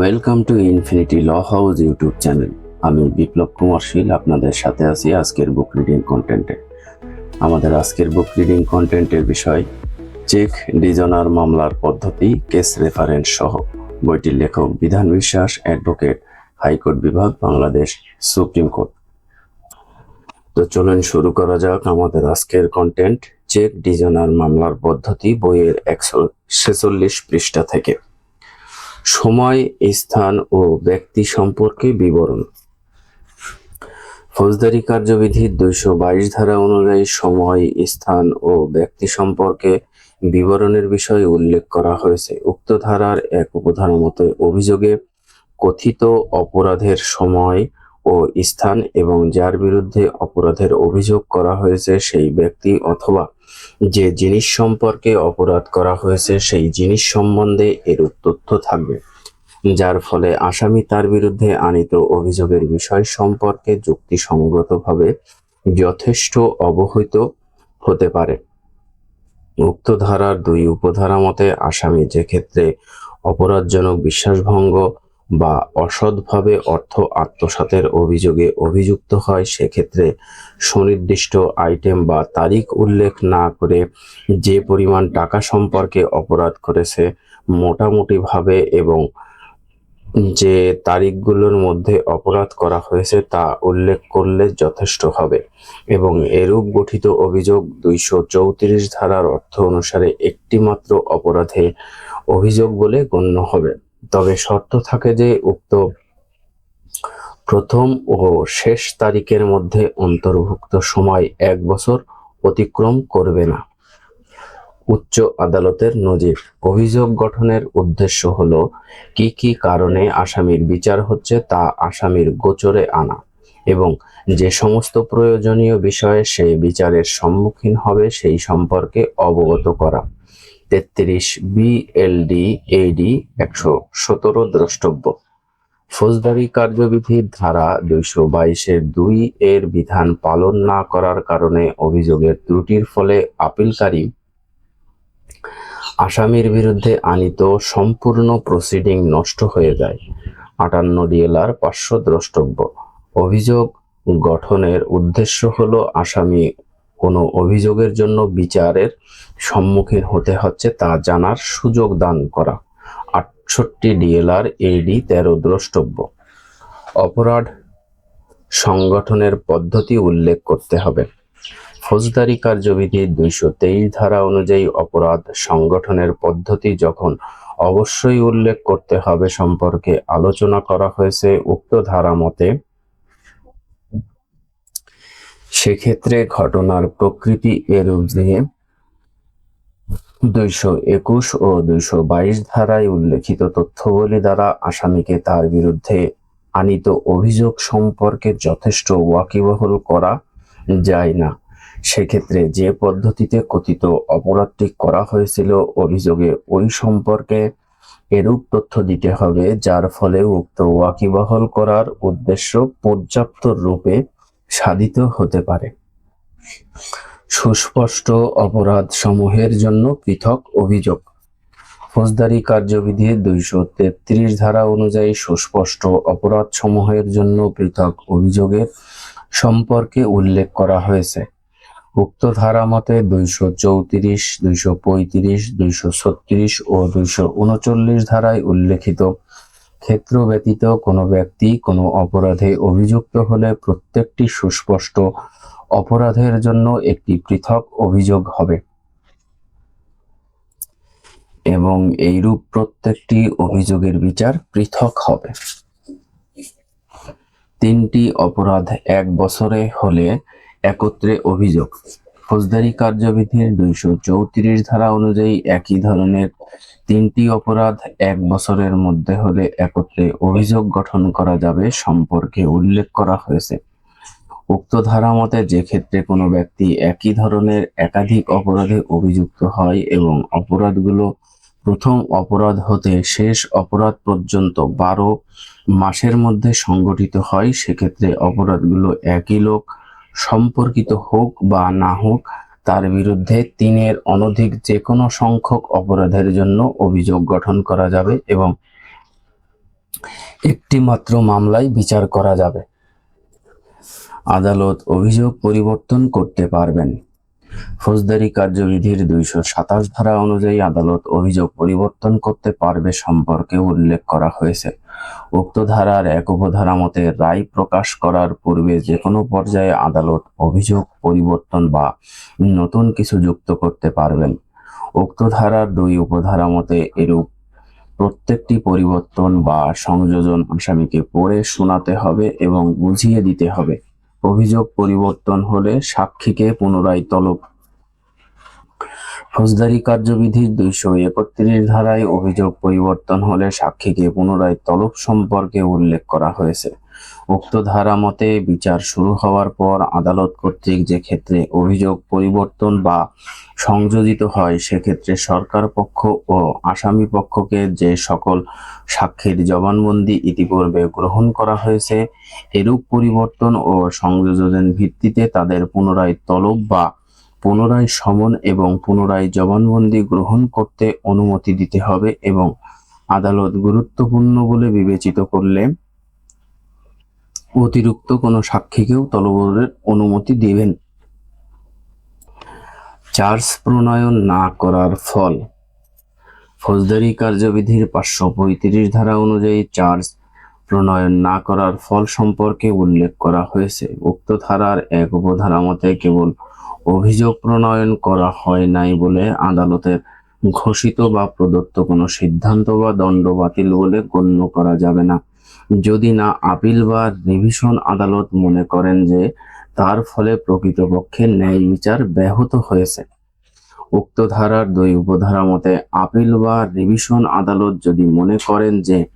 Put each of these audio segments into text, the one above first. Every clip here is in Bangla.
Welcome to infinity law house YouTube channel আমি বিপ্লব কুমার শীল, আপনাদের সাথে আছি আজকের বুক রিডিং কন্টেন্টে আমাদের আজকের বুক রিডিং কন্টেন্টের বিষয়, চেক, ডিজনার মামলার পদ্ধতি, কেস রেফারেন্স সহ। বইটির লেখক বিধান বিশ্বাস অ্যাডভোকেট হাইকোর্ট বিভাগ, বাংলাদেশ সুপ্রিম কোর্ট তো চলুন শুরু করা যাক আমাদের আজকের কন্টেন্ট চেক, ডিজনার মামলার পদ্ধতি, বইয়ের একশো ছেচল্লিশ পৃষ্ঠা থেকে। সময়, স্থান ও ব্যক্তি সম্পর্কে বিবরণ। ফৌজদারি কার্যবিধির দুইশো বাইশ ধারা অনুযায়ী সময়, স্থান ও ব্যক্তি সম্পর্কে বিবরণের বিষয়ে উল্লেখ করা হয়েছে। উক্ত ধারার এক উপধারা মতে, অভিযোগে কথিত অপরাধের সময় ও স্থান এবং যার বিরুদ্ধে অপরাধের অভিযোগ করা হয়েছে সেই ব্যক্তি অথবা যে জিনিস সম্পর্কে অপরাধ করা হয়েছে, সেই জিনিস সম্বন্ধে এরূপ তথ্য থাকবে। যার ফলে আসামি তার বিরুদ্ধে আনিত অভিযোগের বিষয় সম্পর্কে যুক্তিসঙ্গতভাবে যথেষ্ট অবহিত হতে পারে। উক্ত ধারার দুই উপধারা মতে, আসামি যে ক্ষেত্রে অপরাধজনক বিশ্বাসভঙ্গ বা অসৎভাবে অর্থ আত্মসাতের অভিযোগে অভিযুক্ত হয়, সেক্ষেত্রে সুনির্দিষ্ট আইটেম বা তারিখ উল্লেখ না করে যে পরিমাণ টাকা সম্পর্কে অপরাধ করেছে মোটামুটিভাবে এবং যে তারিখগুলোর মধ্যে অপরাধ করা হয়েছে তা উল্লেখ করলে যথেষ্ট হবে। এবং এরূপ গঠিত অভিযোগ দুইশো চৌত্রিশ ধারার অর্থ অনুসারে একটি মাত্র অপরাধে অভিযোগ বলে গণ্য হবে। তবে শর্ত থাকে যে উক্ত প্রথম ও শেষ তারিখের মধ্যে অন্তর্ভুক্ত সময় এক বছর অতিক্রম করবে না। উচ্চ আদালতের নজির। অভিযোগ গঠনের উদ্দেশ্য হলো, কি কি কারণে আসামির বিচার হচ্ছে তা আসামির গোচরে আনা এবং যে সমস্ত প্রয়োজনীয় বিষয়ে সে বিচারের সম্মুখীন হবে সেই সম্পর্কে অবগত করা। তেত্রিশ বিএলডি এডি একশো সতেরো দ্রষ্টব্য। ফৌজদারি কার্যবিধির ধারা দুইশো বাইশের দুই এর বিধান পালন না করার কারণে অভিযোগের ত্রুটির ফলে আপিলকারী আসামির বিরুদ্ধে আনিত সম্পূর্ণ প্রসিডিং নষ্ট হয়ে যায়। আটান্ন ডিএলআর পাঁচশো দ্রষ্টব্য। অভিযোগ গঠনের উদ্দেশ্য হলো আসামি কোনো অভিযোগের জন্য বিচারের সম্মুখীন হতে হচ্ছে তা জানার সুযোগ দান করা। আটষট্টি ডিএলআর এডি তেরো দ্রষ্টব্য। অপরাধ সংগঠনের পদ্ধতি উল্লেখ করতে হবে। ফৌজদারি কার্যবিধির দুইশো তেইশ ধারা অনুযায়ী অপরাধ সংগঠনের পদ্ধতি যখন অবশ্যই উল্লেখ করতে হবে সম্পর্কে আলোচনা করা হয়েছে, উক্ত ধারা মতে সেক্ষেত্রে ঘটনার প্রকৃতি এরূপ যে দুইশো একুশ ও দুইশো বাইশ ধারায় উল্লেখিত তথ্যবলী দ্বারা আসামিকে তার বিরুদ্ধে আনিত অভিযোগ সম্পর্কে যথেষ্ট ওয়াকিবহল করা যায় না। সেক্ষেত্রে যে পদ্ধতিতে কথিত অপরাধটি করা হয়েছিল অভিযোগে ওই সম্পর্কে এরূপ তথ্য দিতে হবে, যার ফলে উক্ত ওয়াকিবহল করার উদ্দেশ্য পর্যাপ্ত রূপে সাধিত হতে পারে। সুস্পষ্ট অপরাধ সমূহের জন্য পৃথক অভিযোগ। ফৌজদারি কার্যবিধির দুইশো তেত্রিশ ধারা অনুযায়ী সুস্পষ্ট অপরাধ সমূহের জন্য পৃথক অভিযোগের সম্পর্কে উল্লেখ করা হয়েছে। উক্ত ধারা মতে দুইশো চৌত্রিশ, দুইশো পঁয়ত্রিশ, দুইশো ছত্রিশ ও দুইশো উনচল্লিশ ধারায় উল্লেখিত ক্ষেত্র ব্যতীত কোনো ব্যক্তি কোনো অপরাধে অভিযুক্ত হলে প্রত্যেকটি সুস্পষ্ট অপরাধের জন্য একটি পৃথক অভিযোগ হবে। এবং এইরূপ প্রত্যেকটি অভিযোগের বিচার পৃথক হবে। তিনটি অপরাধ এক বছরে হলে একত্রে অভিযোগ। ফৌজদারি কার্যবিধির দুইশো চৌত্রিশ ধারা অনুযায়ী একই ধরনের তিনটি অপরাধ এক বছরের মধ্যে হলে একত্রে অভিযোগ গঠন করা যাবে সম্পর্কে উল্লেখ করা হয়েছে। উক্ত ধারা মতে যে ক্ষেত্রে কোনো ব্যক্তি একই ধরনের একাধিক অপরাধে অভিযুক্ত হয় এবং অপরাধগুলো প্রথম অপরাধ হতে শেষ অপরাধ পর্যন্ত বারো মাসের মধ্যে সংগঠিত হয়, সেক্ষেত্রে অপরাধগুলো একই লোক সম্পর্কিত হোক বা না হোক, তার বিরুদ্ধে তিনের অনধিক যে কোনো সংখ্যক অপরাধের জন্য অভিযোগ গঠন করা যাবে এবং একটি মাত্র মামলায় বিচার করা যাবে। আদালত অভিযোগ পরিবর্তন করতে পারবেন। ফৌজদারি কার্যবিধির দুইশো সাতাশ ধারা অনুযায়ী আদালত অভিযোগ পরিবর্তন করতে পারবে সম্পর্কে উল্লেখ করা হয়েছে। উক্ত ধারার এক উপধারা মতে, রায় প্রকাশ করার পূর্বে যে কোনো পর্যায়ে আদালত অভিযোগ পরিবর্তন বা নতুন কিছু যুক্ত করতে পারবেন। উক্ত ধারার দুই উপধারা মতে, এরূপ প্রত্যেকটি পরিবর্তন বা সংযোজন আসামিকে পড়ে শোনাতে হবে এবং বুঝিয়ে দিতে হবে। অভিযোগ পরিবর্তন হলে সাক্ষীকে পুনরায় তলব ফৌজদারি কার্যবিধির দুইশো একত্রিশ ধারায় অভিযোগ পরিবর্তন হলে সাক্ষীকে পুনরায় তলব সম্পর্কে উল্লেখ করা হয়েছে। উক্ত ধারা মতে বিচার শুরু হওয়ার পর আদালত কর্তৃক যে ক্ষেত্রে অভিযোগ পরিবর্তন বা সংযোজিত হয়, সেক্ষেত্রে সরকার পক্ষ ও আসামি পক্ষকে যে সকল সাক্ষীর জবানবন্দি ইতিপূর্বে গ্রহণ করা হয়েছে, এরূপ পরিবর্তন ও সংযোজনের ভিত্তিতে তাদের পুনরায় তলব বা পুনরায় সমন এবং পুনরায় জবানবন্দি গ্রহণ করতে অনুমতি দিতে হবে এবং আদালত গুরুত্বপূর্ণ বলে বিবেচিত করলে অতিরিক্ত কোনো সাক্ষীকেও তলবের অনুমতি দিবেন। চার্জ প্রণয়ন না করার ফল। ফৌজদারি কার্যবিধির পাঁচশো পঁয়ত্রিশ ধারা অনুযায়ী চার্জ প্রণয়ন না করার ফল সম্পর্কে উল্লেখ করা হয়েছে। উক্ত ধারার এক উপধারা মতে কেবল অভিযোগ প্রণয়ন করা হয় নাই বলে আদালতের ঘোষিত বা প্রদত্ত কোনো সিদ্ধান্ত বা দণ্ড বাতিল বলে গণ্য করা যাবে না। যদি না, আপিল বা রিভিশন আদালত মনে করেন যে তার ফলে প্রকৃতপক্ষে ন্যায় বিচার ব্যাহত হয়েছে। উক্ত ধারার দুই উপধারা মতে, আপিল বা রিভিশন আদালত যদি মনে করেন যে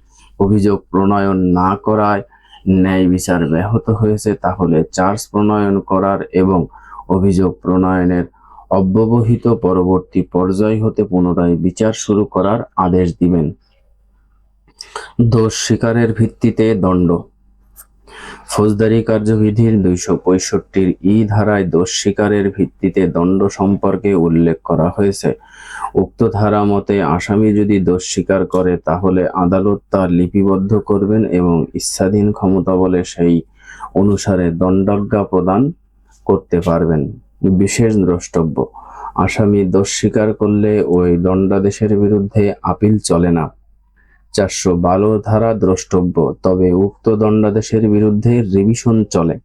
অভিযোগ প্রণয়ন না করায় ন্যায় বিচার ব্যাহত হয়েছে, তাহলে চার্জ প্রণয়ন করার এবং অভিযোগ প্রণয়নের অব্যবহিত পরবর্তী পর্যায় হতে পুনরায় বিচার শুরু করার আদেশ দিবেন। দোষ স্বীকারের ভিত্তিতে দণ্ড। ফৌজদারি কার্যবিধির দুইশো পঁয়ষট্টির ই ধারায় দোষ স্বীকারের ভিত্তিতে দণ্ড সম্পর্কে উল্লেখ করা হয়েছে। উক্ত ধারা মতে আসামি যদি দোষ স্বীকার করে, তাহলে আদালত তা লিপিবদ্ধ করবেন এবং ইচ্ছাধীন ক্ষমতা বলে সেই অনুসারে দণ্ডাজ্ঞা প্রদান করতে পারবেন। বিশেষ দ্রষ্টব্য, আসামি দোষ স্বীকার করলে ওই দণ্ডাদেশের বিরুদ্ধে আপিল চলে না। চারশো বারো ধারা দ্রষ্টব্য, তবে উক্ত দণ্ডাদেশের বিরুদ্ধে রিভিশন চলে।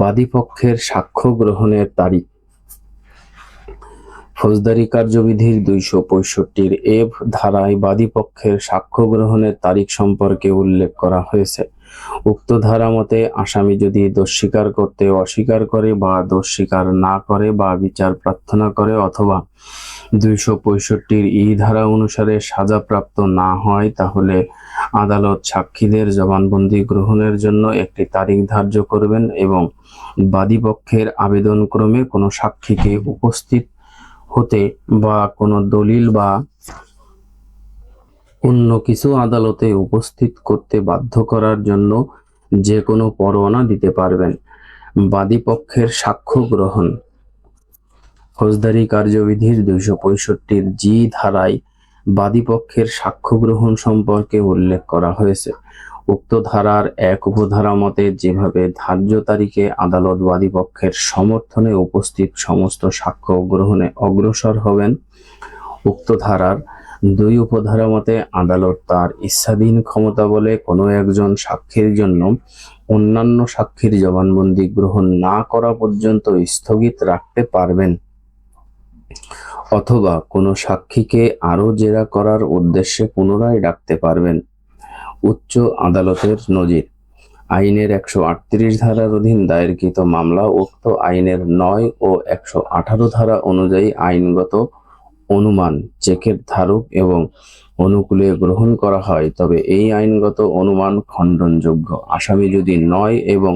বাদীপক্ষের সাক্ষ্য গ্রহণের তারিখ। ফৌজদারি কার্যবিধির দুইশো পঁয়ষট্টির এফ ধারায় বাদীপক্ষের সাক্ষ্য গ্রহণের তারিখ সম্পর্কে উল্লেখ করা হয়েছে। উক্ত ধারা মতে আসামি যদি দোষ স্বীকার করতে অস্বীকার করে বা দোষ স্বীকার না করে বা বিচার প্রার্থনা করে অথবা দুইশো পঁয়ষট্টির ই ধারা অনুসারে সাজাপ্রাপ্ত না হয়, তাহলে আদালত সাক্ষীদের জবানবন্দি গ্রহণের জন্য একটি তারিখ ধার্য করবেন এবং বাদীপক্ষের আবেদনক্রমে কোনো সাক্ষীকে উপস্থিত হতে বা কোনো দলিল বা অন্য কিছু আদালতে উপস্থিত করতে বাধ্য করার জন্য যে কোনো পরোয়ানা দিতে পারবেন। বাদীপক্ষের সাক্ষ্য গ্রহণ। ফৌজদারি কার্যবিধির দুইশো পঁয়ষট্টির জি ধারায় বাদীপক্ষের সাক্ষ্য গ্রহণ সম্পর্কে উল্লেখ করা হয়েছে। উক্ত ধারার এক উপধারা মতে, যেভাবে ধার্য তারিখে আদালত বাদীপক্ষের সমর্থনে উপস্থিত সমস্ত সাক্ষ্য গ্রহণে অগ্রসর হবেন, উক্ত ধারার দুই উপধারা মতে, আদালত তার ইচ্ছাধীন ক্ষমতা বলে কোনো একজন সাক্ষীর জন্য অন্যান্য সাক্ষীর জবানবন্দি গ্রহণ না করা পর্যন্ত স্থগিত রাখতে পারবেন। অথবা কোনো সাক্ষীকে আরও জেরা করার উদ্দেশ্যে পুনরায় ডাকতে পারবেন। উচ্চ আদালতের নজির। আইনের একশো আটত্রিশ ধারার অধীন দায়েরকৃত মামলা উক্ত আইনের নয় ও একশো আঠারো ধারা অনুযায়ী আইনগত অনুমান, চেকের ধারক এবং অনুকূলে গ্রহণ করা হয়। তবে এই আইনগত অনুমান খণ্ডনযোগ্য। আসামি যদি নয় এবং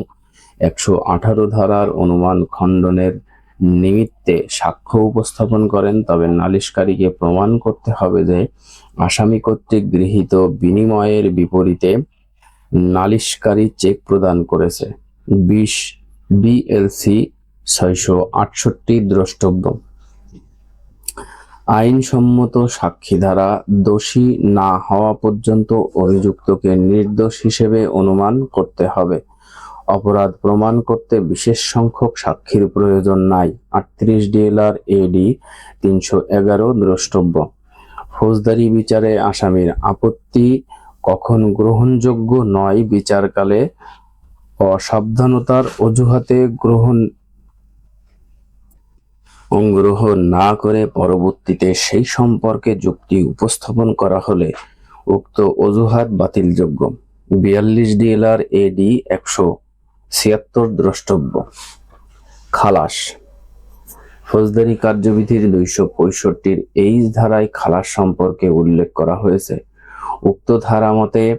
একশো আঠারো ধারার অনুমান খণ্ডনের নিমিত্তে সাক্ষ্য উপস্থাপন করেন, তবে নালিশকারীকে প্রমাণ করতে হবে যে আসামি কর্তৃক গৃহীত বিনিময়ের বিপরীতে নালিশকারী চেক প্রদান করেছে। বিশ, বিএলসি, ছয়শো আটষট্টি দ্রষ্টব্য। আইনসম্মত সাক্ষী দ্বারা দোষী না হওয়া পর্যন্ত অভিযুক্তকে নির্দোষ হিসেবে অনুমান করতে হবে। অপরাধ প্রমাণ করতে বিশেষ সংখ্যক সাক্ষীর প্রয়োজন নাই। আটত্রিশ ডিএলআর এডি তিনশো এগারো দ্রষ্টব্য। ফৌজদারি বিচারে আসামির আপত্তি কখন গ্রহণযোগ্য নয় বিচারকালে অসাবধানতার অজুহাতে গ্রহণ গ্রহণ না করে পরবর্তীতে সেই সম্পর্কে যুক্তি উপস্থাপন করা হলে উক্ত অজুহাত বাতিলযোগ্য। বিয়াল্লিশ ডিএলআর এডি একশো ছিয়াত্তর দ্রষ্টব্য। খালাস। ফৌজদারি কার্যবিধির দুইশো পঁয়ষট্টির এই ধারায় খালাস সম্পর্কে উল্লেখ করা হয়েছে। উক্ত ধারা মতে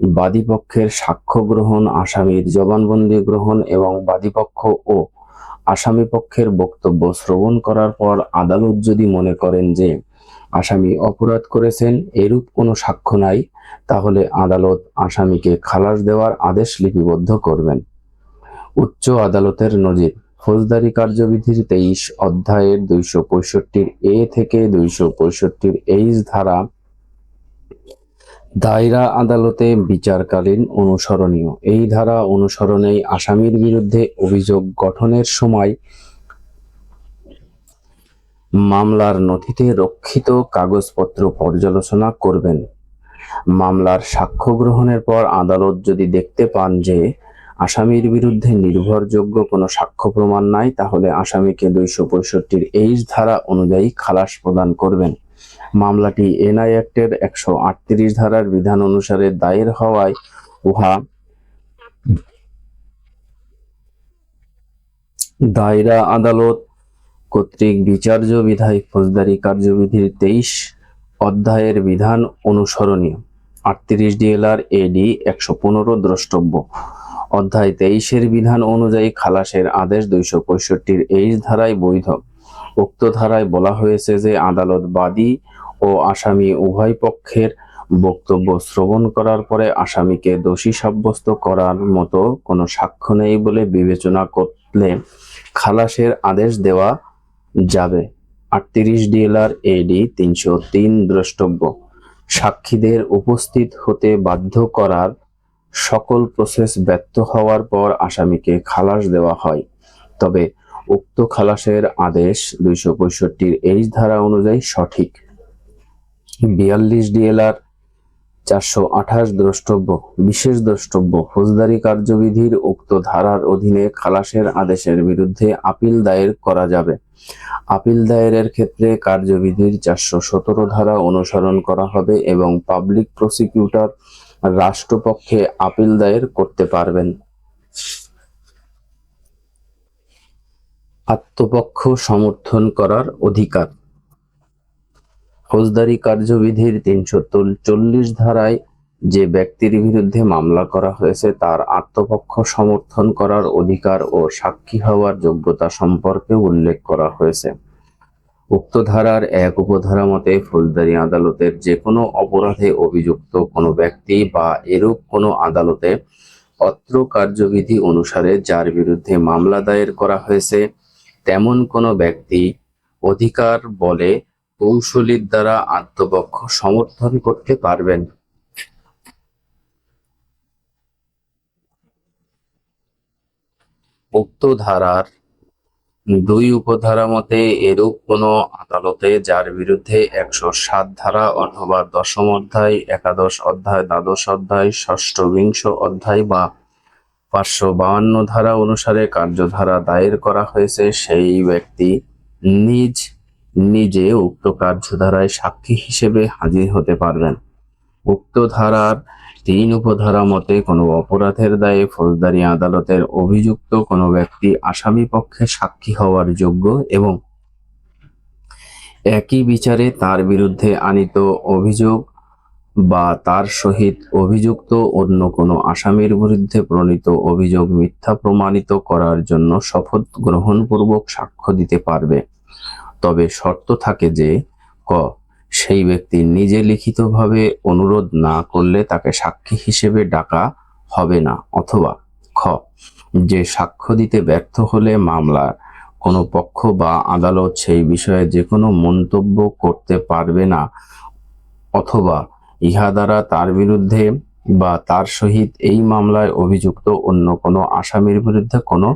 বাদীপক্ষের সাক্ষ্য গ্রহণ, আসামির জবানবন্দি গ্রহণ এবং বাদীপক্ষ ও আসামি পক্ষের বক্তব্য শ্রবণ করার পর আদালত যদি মনে করেন যে আসামি অপরাধ করেছেন, এরূপ কোনো সাক্ষ্য নাই, তাহলে আদালত আসামিকে খালাস দেওয়ার আদেশ লিপিবদ্ধ করবেন। উচ্চ আদালতের নজির, ফৌজদারি কার্যবিধির তেইশ অধ্যায়ের দুইশো পঁয়ষট্টির এ থেকে দুইশো পঁয়ষট্টির এইচ ধারা দায়রা আদালতে বিচারকালীন অনুসরণীয়। এই ধারা অনুসরণেই আসামির বিরুদ্ধে অভিযোগ গঠনের সময় মামলার নথিতে রক্ষিত কাগজপত্র পর্যালোচনা করবেন। মামলার সাক্ষ্য গ্রহণের পর আদালত যদি দেখতে পান যে আসামির বিরুদ্ধে নির্ভরযোগ্য কোনো সাক্ষ্য প্রমাণ নাই, তাহলে আসামিকে দুইশো পঁয়ষট্টির এইচ ধারা অনুযায়ী খালাস প্রদান করবেন। মামলাটি এনআই অ্যাক্টের একশো আটত্রিশ ধারার বিধান অনুসারে দায়ের হওয়ায় উহা দায়রা আদালত কর্তৃক বিচার্য বিধায় ফৌজদারি কার্যবিধির তেইশ অধ্যায়ের বিধান অনুসরণীয়। আটত্রিশ ডিএলআর এডি একশো পনেরো দ্রষ্টব্য। অধ্যায় তেইশের বিধান অনুযায়ী খালাসের আদেশ দুইশো পঁয়ষট্টির এইচ ধারায় বৈধ। উক্ত ধারায় বলা হয়েছে যে আদালত বাদী ও আসামি উভয় পক্ষের বক্তব্য শ্রবণ করার পরে আসামিকে দোষী সাব্যস্ত করার মতো কোনো সাক্ষ্য নেই বলে বিবেচনা করলে খালাসের আদেশ দেওয়া যাবে। আটত্রিশ ডিএলআর এডি তিনশো তিন দ্রষ্টব্য। সাক্ষীদের উপস্থিত হতে বাধ্য করার সকল প্রসেস ব্যর্থ হওয়ার পর আসামিকে খালাস দেওয়া হয়। তবে উক্ত খালাসের আদেশ দুইশো পঁয়ষট্টির এইচ ধারা অনুযায়ী সঠিক। বিয়াল্লিশ ডিএলআর, চারশো আঠাশ দ্রষ্টব্য, বিশেষ দ্রষ্টব্য, ফৌজদারি কার্যবিধির উক্ত ধারার অধীনে খালাসের আদেশের বিরুদ্ধে আপিল দায়ের করা যাবে। আপিল দায়েরের ক্ষেত্রে কার্যবিধির চারশো সতেরো ধারা অনুসরণ করা হবে এবং পাবলিক প্রসিকিউটর রাষ্ট্রপক্ষে আপিল দায়ের করতে পারবেন। আত্মপক্ষ সমর্থন করার অধিকার। ফৌজদারি কার্যবিধির তিনশো চল্লিশ ধারায় যে ব্যক্তির বিরুদ্ধে মামলা করা হয়েছে, তার আত্মপক্ষ সমর্থন করার অধিকার ও সাক্ষী হওয়ার যোগ্যতা সম্পর্কে উল্লেখ করা হয়েছে। উক্ত ধারার এক উপধারা মতে, ফৌজদারি আদালতের যে কোনো অপরাধে অভিযুক্ত কোনো ব্যক্তি বা এরূপ কোনো আদালতে অত্র কার্যবিধি অনুসারে যার বিরুদ্ধে মামলা দায়ের করা হয়েছে, তেমন কোনো ব্যক্তি অধিকার বলে কৌশলীর দ্বারা আত্মপক্ষ সমর্থন করতে পারবেন। উক্ত ধারার দুই উপধারা মতে এরূপ কোনো আদালতে যার বিরুদ্ধে একশো সাত ধারা অথবা দশম অধ্যায়, একাদশ অধ্যায়, দ্বাদশ অধ্যায়, ষষ্ঠ বিংশ অধ্যায় বা পাঁচশো বাউান্ন ধারা অনুসারে কার্যধারা দায়ের করা হয়েছে, সেই ব্যক্তি নিজ নিজে উক্ত কার্যধারায় সাক্ষী হিসেবে হাজির হতে পারবেন। উক্ত ধারার তিন উপধারা মতে কোনো অপরাধের দায়ে ফৌজদারি আদালতের অভিযুক্ত কোনো ব্যক্তি আসামি পক্ষে সাক্ষী হওয়ার যোগ্য এবং একই বিচারে তার বিরুদ্ধে আনিত অভিযোগ বা তার সহিত অভিযুক্ত অন্য কোনো আসামির বিরুদ্ধে প্রণীত অভিযোগ মিথ্যা প্রমাণিত করার জন্য শপথ গ্রহণপূর্বক সাক্ষ্য দিতে পারবে। তবে শর্ত থাকে যে, ক, সেই ব্যক্তি নিজে লিখিতভাবে অনুরোধ না করলে তাকে সাক্ষী হিসেবে ডাকা হবে না, অথবা খ, যে সাক্ষ্য দিতে ব্যর্থ হলে মামলার কোনো পক্ষ বা আদালত সেই বিষয়ে যে কোনো মন্তব্য করতে পারবে না, অথবা ইহা দ্বারা তার বিরুদ্ধে বা তার সহিত এই মামলায় অভিযুক্ত অন্য কোনো আসামির বিরুদ্ধে কোনো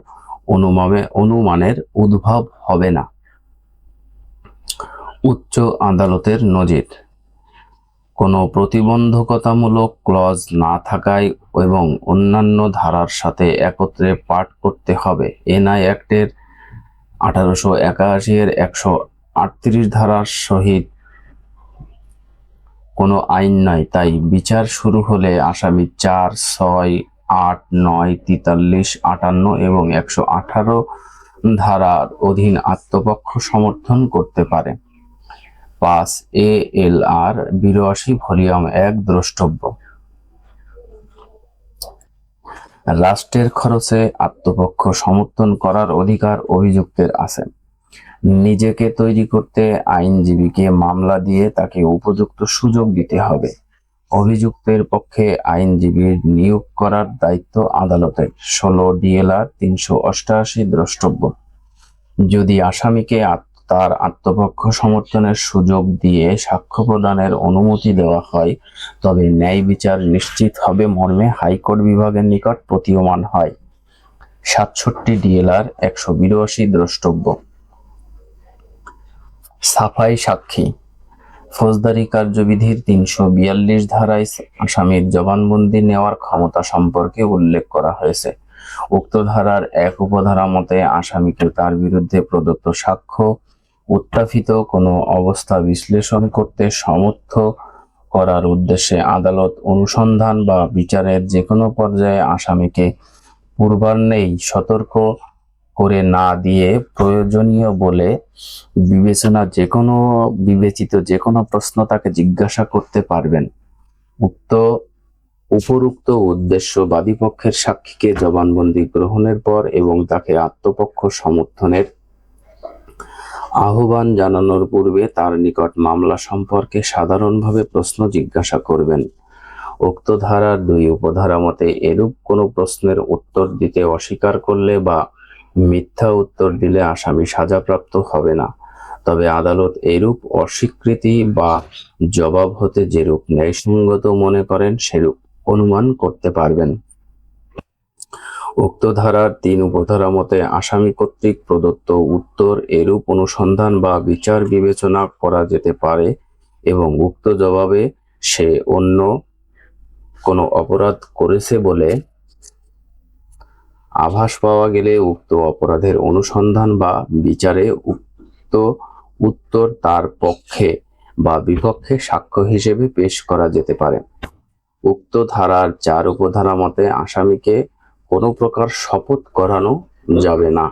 অনুমানে অনুমানের উদ্ভব হবে না। উচ্চ আদালতের নজির। কোনো প্রতিবন্ধকতামূলক ক্লজ না থাকায় এবং অন্যান্য ধারার সাথে একত্রে পাঠ করতে হবে। এনআই অ্যাক্টের আঠারোশো একাশি এর একশো আটত্রিশ ধারার সহিত কোনো আইন নয় তাই বিচার শুরু হলে আসামি চার, ছয়, আট, নয়, তেতাল্লিশ, আটান্ন এবং একশো আঠারো ধারার অধীন আত্মপক্ষ সমর্থন করতে পারে। পাঁচ, এ, এল, আর, বিরাশি, ভলিউম এক, দ্রষ্টব্য। রাষ্ট্রের খরচে আত্মপক্ষ সমর্থন করার অধিকার অভিযুক্তের আছে। নিজেকে তৈরি করতে আইনজীবীকে মামলা দিয়ে তাকে উপযুক্ত সুযোগ দিতে হবে। অভিযুক্তের পক্ষে আইনজীবীর নিয়োগ করার দায়িত্ব আদালতের ষোলো ডিএলআর তিনশো অষ্টআশি দ্রষ্টব্য। যদি আসামিকে তার আত্মপক্ষ সমর্থনের সুযোগ দিয়ে সাক্ষ্য প্রদানের অনুমতি দেওয়া হয়, তবে ন্যায় বিচার নিশ্চিত হবে মর্মে হাইকোর্ট বিভাগের নিকট প্রতীয়মান হয়। সাতষট্টি ডিএলআর একশো বিরাশি দ্রষ্টব্য। সাফাই সাক্ষী। ফৌজদারি কার্যবিধির তিনশো বিয়াল্লিশ ধারায় আসামির জবানবন্দি নেওয়ার ক্ষমতা সম্পর্কে উল্লেখ করা হয়েছে। উক্ত ধারার এক উপধারা মতে, আসামিকে তার বিরুদ্ধে প্রদত্ত সাক্ষ্য, উত্থাপিত কোনো অবস্থা বিশ্লেষণ করতে সমর্থ করার উদ্দেশ্যে আদালত অনুসন্ধান বা বিচারের যে কোনো পর্যায়ে আসামিকে পূর্বান্নেই সতর্ক করে না দিয়ে প্রয়োজনীয় বলে বিবেচনা যে কোনো বিবেচিত যে কোনো প্রশ্ন তাকে জিজ্ঞাসা করতে পারবেন। উক্ত উপরুক্ত উদ্দেশ্য বাদীপক্ষের সাক্ষীকে জবানবন্দি গ্রহণের পর এবং তাকে আত্মপক্ষ সমর্থনের আহ্বান জানানোর পূর্বে তার নিকট মামলা সম্পর্কে সাধারণভাবে প্রশ্ন জিজ্ঞাসা করবেন। উক্ত ধারার দুই উপধারা মতে এরূপ কোনো প্রশ্নের উত্তর দিতে অস্বীকার করলে বা মিথ্যা উত্তর দিলে আসামি সাজাপ্রাপ্ত হবে না। তবে আদালত এরূপ অস্বীকৃতি বা জবাব হতে যেরূপ ন্যায়সঙ্গত মনে করেন, সেরূপ অনুমান করতে পারবেন। উক্ত ধারার তিন উপধারা মতে, আসামি কর্তৃক প্রদত্ত উত্তর এরূপ অনুসন্ধান বা বিচার বিবেচনা করা যেতে পারে এবং উক্ত জবাবে সে অন্য কোনো অপরাধ করেছে বলে আভাস পাওয়া গেলে উক্ত অপরাধের অনুসন্ধান বা বিচারে উক্ত উত্তর তার পক্ষে বা বিপক্ষে সাক্ষ্য হিসেবে পেশ করা যেতে পারে। উক্ত ধারার চার উপধারা মতে আসামিকে কোনো প্রকার শপথ করানো যাবে না।